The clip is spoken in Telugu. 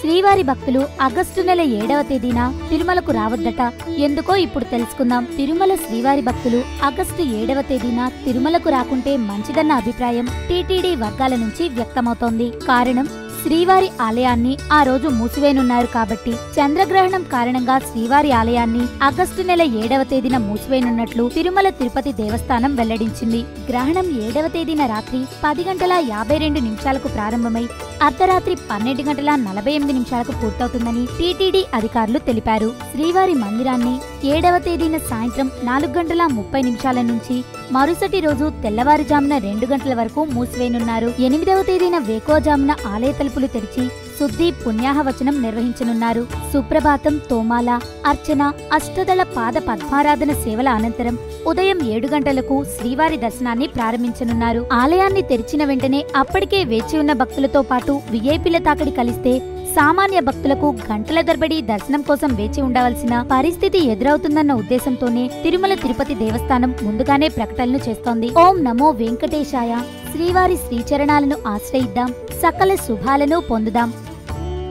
శ్రీవారి భక్తులు ఆగస్టు నెల ఏడవ తేదీన తిరుమలకు రావద్దట. ఎందుకో ఇప్పుడు తెలుసుకుందాం. తిరుమల శ్రీవారి భక్తులు ఆగస్టు ఏడవ తేదీన తిరుమలకు రాకుంటే మంచిదన్న అభిప్రాయం టీటీడీ వర్గాల నుంచి వ్యక్తమవుతోంది. కారణం శ్రీవారి ఆలయాన్ని ఆ రోజు మూసివేనున్నారు కాబట్టి చంద్రగ్రహణం కారణంగా శ్రీవారి ఆలయాన్ని ఆగస్టు నెల ఏడవ తేదీన మూసివేనున్నట్లు తిరుమల తిరుపతి దేవస్థానం వెల్లడించింది. గ్రహణం ఏడవ తేదీన రాత్రి పది గంటల యాభై రెండు నిమిషాలకు ప్రారంభమై అర్ధరాత్రి పన్నెండు గంటల నలభై ఎనిమిది నిమిషాలకు పూర్తవుతుందని టీటీడీ అధికారులు తెలిపారు. శ్రీవారి మందిరాన్ని ఏడవ తేదీన సాయంత్రం నాలుగు గంటల ముప్పై నిమిషాల నుంచి మరుసటి రోజు తెల్లవారుజామున రెండు గంటల వరకు మూసివేయనున్నారు. ఎనిమిదవ తేదీన వేకోజామున ఆలయ తలుపులు తెరిచి శుద్ధి పుణ్యాహవచనం నిర్వహించనున్నారు. సుప్రభాతం తోమాల అర్చన అష్టదళ పాద పద్మారాధన సేవల అనంతరం ఉదయం ఏడు గంటలకు శ్రీవారి దర్శనాన్ని ప్రారంభించనున్నారు. ఆలయాన్ని తెరిచిన వెంటనే అప్పటికే వేచి ఉన్న భక్తులతో పాటు విఐపీల తాకడి కలిస్తే సామాన్య భక్తులకు గంటల తరబడి దర్శనం కోసం వేచి ఉండవలసిన పరిస్థితి ఎదురవుతుందన్న ఉద్దేశంతోనే తిరుమల తిరుపతి దేవస్థానం ముందుగానే ప్రకటనలు చేస్తోంది. ఓం నమో వెంకటేశాయ. శ్రీవారి శ్రీచరణాలను ఆశ్రయిద్దాం. సకల శుభాలను పొందుదాం.